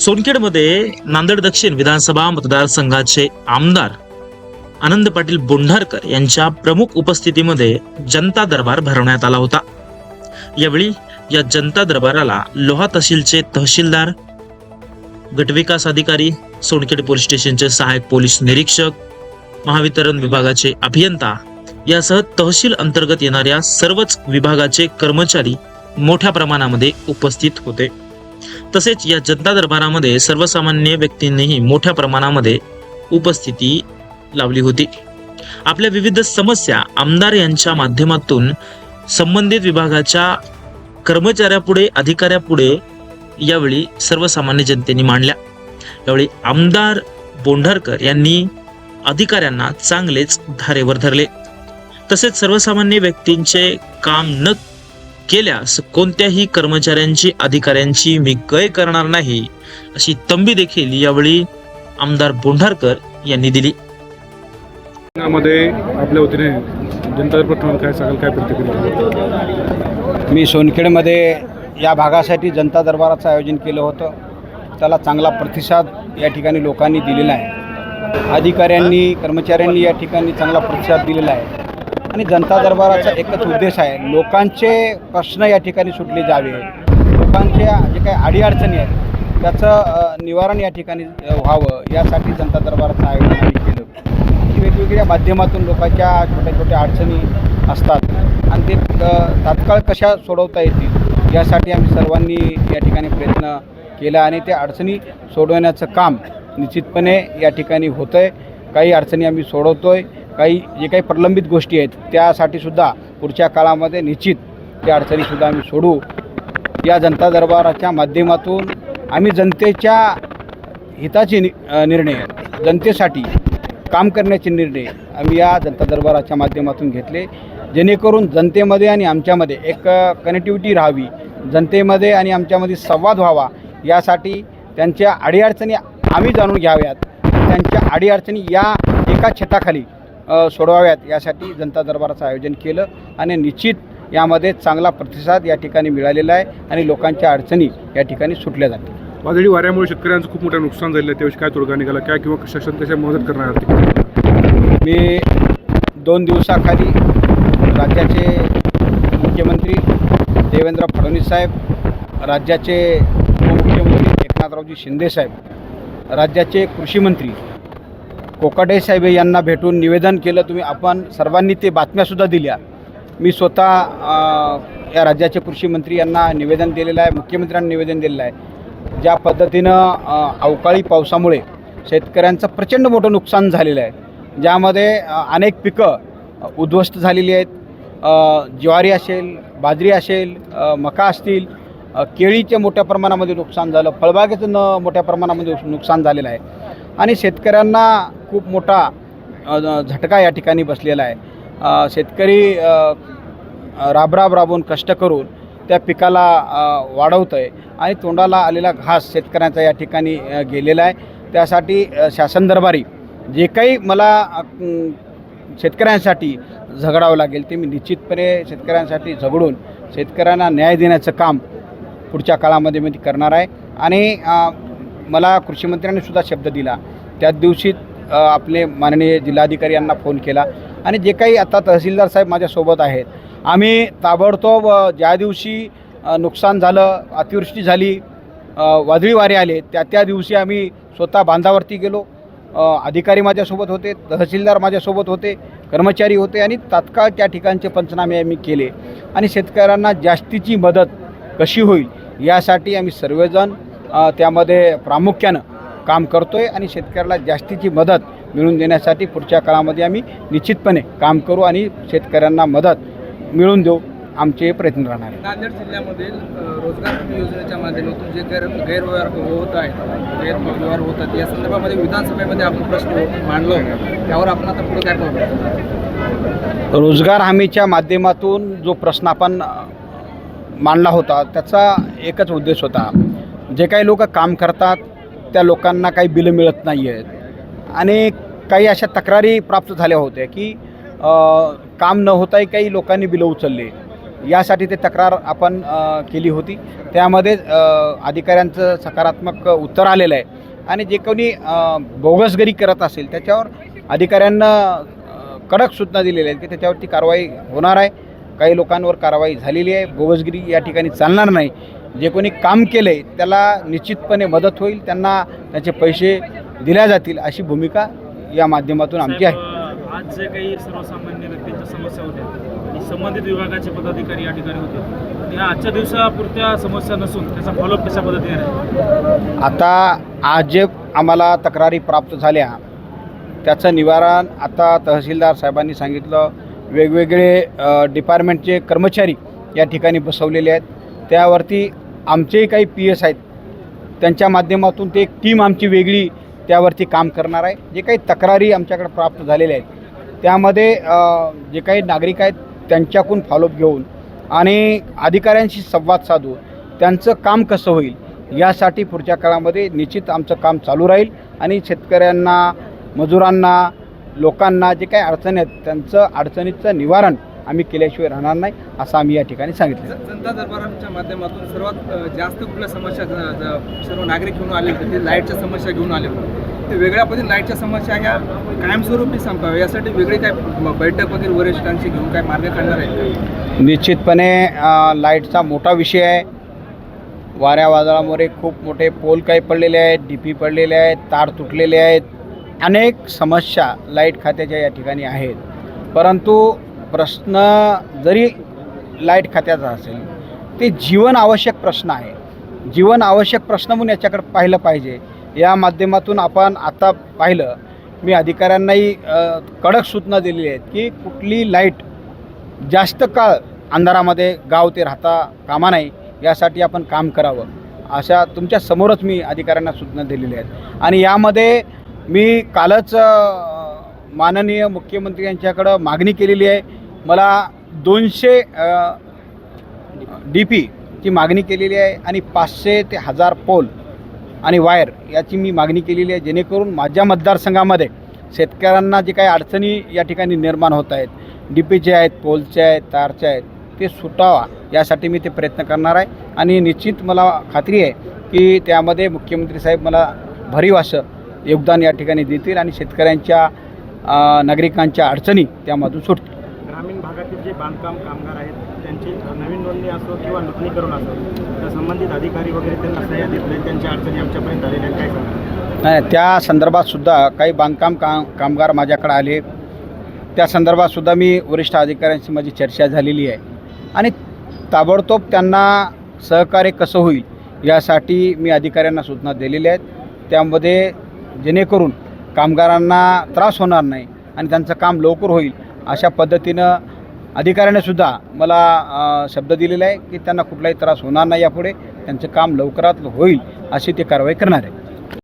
सोनखेडमध्ये नांदेड दक्षिण विधानसभा मतदारसंघाचे आमदार आनंद पाटील बोंढारकर यांच्या प्रमुख उपस्थितीमध्ये जनता दरबार भरवण्यात आला होता. यावेळी या जनता दरबाराला लोहा तहसीलचे तहसीलदार गटविकास अधिकारी सोनखेड पोलीस स्टेशनचे सहाय्यक पोलीस निरीक्षक महावितरण विभागाचे अभियंता यासह तहसील अंतर्गत येणाऱ्या सर्वच विभागाचे कर्मचारी मोठ्या प्रमाणामध्ये उपस्थित होते. तसेच या जनता दरबारामध्ये सर्वसामान्य व्यक्तींनीही मोठ्या प्रमाणामध्ये उपस्थिती लावली होती. आपल्या विविध समस्या आमदार यांच्या माध्यमातून संबंधित विभागाच्या कर्मचाऱ्यापुढे अधिकाऱ्यापुढे यावेळी सर्वसामान्य जनतेने मांडल्या. यावेळी आमदार बोंढारकर यांनी अधिकाऱ्यांना चांगलेच धारेवर धरले. तसेच सर्वसामान्य व्यक्तींचे काम न केल्यास कोणत्याही कर्मचाऱ्यांची अधिकाऱ्यांची मी गय करणार नाही अशी तंबी देखील यावेळी आमदार बोंढारकर यांनी दिली. आपल्या वतीने जनता दरबार काय सांगाल काय प्रतिक्रिया मी सोनखेडमध्ये या भागासाठी जनता दरबाराचं आयोजन केलं होतं. त्याला चांगला प्रतिसाद या ठिकाणी लोकांनी दिलेला आहे. अधिकाऱ्यांनी कर्मचाऱ्यांनी या ठिकाणी चांगला प्रतिसाद दिलेला आहे. आणि जनता दरबाराचा एकच उद्देश आहे. लोकांचे प्रश्न या ठिकाणी सुटले जावे. लोकांच्या जे काही अडीअडचणी आहेत त्याचं निवारण या ठिकाणी व्हावं. यासाठी जनता दरबाराचं आयोजन आम्ही केलं. की वेगवेगळ्या माध्यमातून लोकांच्या छोट्या छोट्या अडचणी असतात. आणि ते तात्काळ कशा सोडवता येतील यासाठी आम्ही सर्वांनी या ठिकाणी प्रयत्न केला आणि त्या अडचणी सोडवण्याचं काम निश्चितपणे या ठिकाणी होतं आहे काही अडचणी आम्ही सोडवतो आहे काही जे काही प्रलंबित गोष्टी आहेत त्यासाठी सुद्धा पुढच्या काळामध्ये निश्चित त्या अडचणीसुद्धा आम्ही सोडू. या जनता दरबाराच्या माध्यमातून आम्ही जनतेच्या हिताचे नि निर्णय जनतेसाठी काम करण्याचे निर्णय आम्ही या जनता दरबाराच्या माध्यमातून घेतले. जेणेकरून जनतेमध्ये आणि आमच्यामध्ये एक कनेक्टिव्हिटी राहावी. जनतेमध्ये आणि आमच्यामध्ये संवाद व्हावा. यासाठी त्यांच्या अडीअडचणी आम्ही जाणून घ्याव्यात. त्यांच्या अडीअडचणी या एका छताखाली सोडवाव्यात. यासाठी जनता दरबाराचं आयोजन केलं आणि निश्चित यामध्ये चांगला प्रतिसाद या ठिकाणी मिळालेला आहे आणि लोकांच्या अडचणी या ठिकाणी सुटल्या जातील. वादळी वाऱ्यामुळे शेतकऱ्यांचं खूप मोठं नुकसान झालेलं आहे. त्याविषयी काय तोडगा निघाला? काय किंवा शासन त्याच्या मदत करणार आर्थिक मी दोन दिवसाखाली राज्याचे मुख्यमंत्री देवेंद्र फडणवीस साहेब राज्याचे उपमुख्यमंत्री एकनाथरावजी शिंदेसाहेब राज्याचे कृषीमंत्री कोकाटे साहेब यांना भेटून निवेदन केलं. तुम्ही आपण सर्वांनी ते बातम्यासुद्धा दिल्या. मी स्वतः या राज्याचे कृषीमंत्री यांना निवेदन दिलेलं आहे मुख्यमंत्र्यांना निवेदन दिलेलं आहे. ज्या पद्धतीनं अवकाळी पावसामुळे शेतकऱ्यांचं प्रचंड मोठं नुकसान झालेलं आहे. ज्यामध्ये अनेक पिकं उद्ध्वस्त झालेली आहेत. ज्वारी असेल बाजरी असेल मका असतील केळीचे मोठ्या प्रमाणामध्ये नुकसान झालं. फळबागेचं न मोठ्या प्रमाणामध्ये नुकसान झालेलं आहे. आणि शेतकऱ्यांना खूप मोठा झटका या ठिकाणी बसलेला आहे. शेतकरी राबराब राबून कष्ट करून त्या पिकाला वाढवतं आहे आणि तोंडाला आलेला घास शेतकऱ्यांचा या ठिकाणी गेलेला आहे. त्यासाठी शासन दरबारी जे काही मला शेतकऱ्यांसाठी झगडावं लागेल ते मी निश्चितपणे शेतकऱ्यांसाठी झगडून शेतकऱ्यांना न्याय देण्याचं काम पुढच्या काळामध्ये मी करणार आहे. आणि मला कृषीमंत्र्यांनी सुद्धा शब्द दिला. त्याच दिवशी आपले माननीय जिल्हाधिकारी यांना फोन केला. आणि जे काही आता तहसीलदार साहेब माझ्यासोबत आहेत आम्ही ताबडतोब ज्या दिवशी नुकसान झालं अतिवृष्टी झाली वादळी वारे आले त्या त्या दिवशी आम्ही स्वतः बांधावरती गेलो. अधिकारी माझ्यासोबत होते तहसीलदार माझ्यासोबत होते कर्मचारी होते आणि तात्काळ त्या ठिकाणचे पंचनामे आम्ही केले. आणि शेतकऱ्यांना जास्तीची मदत कशी होईल यासाठी आम्ही सर्वजण त्यामध्ये प्रामुख्यानं काम करतो आहे आणि शेतकऱ्याला जास्तीची मदत मिळवून देण्यासाठी पुढच्या काळामध्ये आम्ही निश्चितपणे काम करू आणि शेतकऱ्यांना मदत मिळवून देऊ. आमचे प्रयत्न राहणार नांदेड जिल्ह्यामध्ये रोजगार हमी योजनेच्या माध्यमातून जे गैर गैरव्यवहार होत आहेत गैरव्यवहार होतात या संदर्भामध्ये विधानसभेमध्ये आपण प्रश्न मांडलो. त्यावर आपण आता पुढे काय पाहू? रोजगार हमीच्या माध्यमातून जो प्रश्न आपण मांडला होता त्याचा एकच उद्देश होता. जे काही लोक काम करतात त्या लोकांना काही बिलं मिळत नाही आहेत आणि काही अशा तक्रारी प्राप्त झाल्या होत्या की काम न होताही काही लोकांनी बिलं उचलले. यासाठी ते तक्रार आपण केली होती. त्यामध्ये अधिकाऱ्यांचं सकारात्मक उत्तर आलेलं आहे. आणि जे कोणी अ, बोगसगिरी करत असेल त्याच्यावर अधिकाऱ्यांना कडक सूचना दिलेल्या आहेत की त्याच्यावरती कारवाई होणार आहे. काही लोकांवर कारवाई झालेली आहे. बोगसगिरी या ठिकाणी चालणार नाही. जे कोणी काम केलं आहे त्याला निश्चितपणे मदत होईल त्यांना त्याचे पैसे दिल्या जातील अशी भूमिका या माध्यमातून आमची आहे. आज जे काही सर्वसामान्य व्यक्तींच्या समस्या होत्या आणि संबंधित विभागाचे पदाधिकारी या ठिकाणी होते या आजच्या दिवसापुरत्या समस्या नसून त्याचा फॉलोअप कशा पद्धतीने आता आज जे आम्हाला तक्रारी प्राप्त झाल्या त्याचं निवारण आता तहसीलदार साहेबांनी सांगितलं. वेगवेगळे डिपार्टमेंटचे कर्मचारी या ठिकाणी बसवलेले आहेत. त्यावरती आमचेही काही पी एस आहेत. त्यांच्या माध्यमातून ते एक टीम आमची वेगळी त्यावरती काम करणार आहे. जे काही तक्रारी आमच्याकडे प्राप्त झालेल्या आहेत. त्यामध्ये जे काही नागरिक आहेत त्यांच्याकडून फॉलोअप घेऊन आणि अधिकाऱ्यांशी संवाद साधून त्यांचं काम कसं होईल यासाठी पुढच्या काळामध्ये निश्चित आमचं काम चालू राहील. आणि शेतकऱ्यांना मजुरांना लोकांना जे काही अडचणी आहेत त्यांचं अडचणीचं निवारण आम्ही केल्याशिवाय राहणार नाही असं आम्ही या ठिकाणी सांगितलं. जनता दरबारांच्या माध्यमातून सर्वात जास्त कुठल्या समस्या सर्व नागरिक घेऊन आले होते ते लाईटच्या समस्या घेऊन आले होते. ते वेगळ्या पद्धतीने लाईटच्या समस्या ह्या कायमस्वरूपी संपाव्या यासाठी वेगळी काय बैठक वगैरे वरिष्ठांशी घेऊन काय मार्ग काढणार आहेत का? निश्चितपणे लाईटचा मोठा विषय आहे. वाऱ्या वादळामुळे खूप मोठे पोल काही पडलेले आहेत डी पी पडलेले आहेत तार तुटलेले आहेत. अनेक समस्या लाइट खात्याच्या या ठिकाणी आहेत. परंतु प्रश्न जरी लाइट खात्याचा असेल ते जीवन आवश्यक प्रश्न आहे. जीवन आवश्यक प्रश्न म्हणून याच्याकडे पाहिलं पाहिजे. या माध्यमातून आपण आता पाहिलं मी अधिकाऱ्यांनाही कडक सूचना दिलेली आहेत की कुठली लाइट जास्त काळ अंधारामध्ये गाव ते राहता कामा नाही यासाठी आपण काम करावं. अशा तुमच्या समोरच मी अधिकाऱ्यांना सूचना दिलेल्या आहेत. आणि यामध्ये मी कालच माननीय मुख्यमंत्री यांच्याकडं मागणी केलेली आहे मला दोनशे डी पीची मागणी केलेली आहे आणि पाचशे ते हजार पोल आणि वायर याची मी मागणी केलेली आहे जेणेकरून माझ्या मतदारसंघामध्ये शेतकऱ्यांना जे काही अडचणी या ठिकाणी निर्माण होत आहेत डी पीचे आहेत पोलचे आहेत तारचे आहेत ते सुटावा यासाठी मी ते प्रयत्न करणार आहे. आणि निश्चित मला खात्री आहे की त्यामध्ये मुख्यमंत्री साहेब मला भरीव असं योगदान या ठिकाणी देतील आणि शेतकऱ्यांच्या नागरिकांच्या अडचणी त्यामधून सुटतील. भागातील जे बांधकाम कामगार आहेत त्यांची नवीन नोंदणी असो किंवा नूतनीकरण असो त्या संबंधित अधिकारी वगैरे त्यांना सह्या देत त्यांच्या अडचणी आमच्यापर्यंत आलेल्या आहेत. काय नाही त्या संदर्भात सुद्धा काही बांधकाम काम कामगार माझ्याकडे आले. त्या संदर्भात सुद्धा मी वरिष्ठ अधिकाऱ्यांशी माझी चर्चा झालेली आहे. आणि ताबडतोब त्यांना सहकार्य कसं होईल यासाठी मी अधिकाऱ्यांना सूचना दिलेल्या आहेत. त्यामध्ये जेणेकरून कामगारांना त्रास होणार नाही आणि त्यांचं काम लवकर होईल अशा पद्धतीनं अधिकाऱ्याने सुद्धा मला शब्द दिलेला आहे की त्यांना कुठलाही त्रास होणार नाही यापुढे. त्यांचं काम लवकरात होईल अशी ते कारवाई करणार आहे.